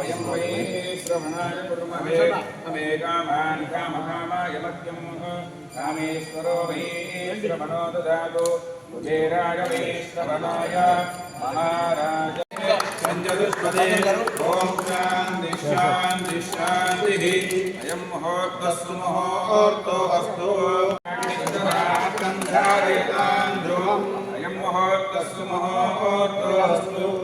वयं वै श्रवणाय कुर्महे अमे कामान् कामकामाय मह्यं कामेश्वरो वै श्रवणो ददातु कुबेराय वै श्रवणाय महाराज सञ्जदुष्पदे ॐ शान्ति शान्ति शान्तिः अयं मुहूर्तस्तु मुहूर्तो अस्तु धारयतां ध्रुवम् अयं मुहूर्तस्तु मुहूर्तो अस्तु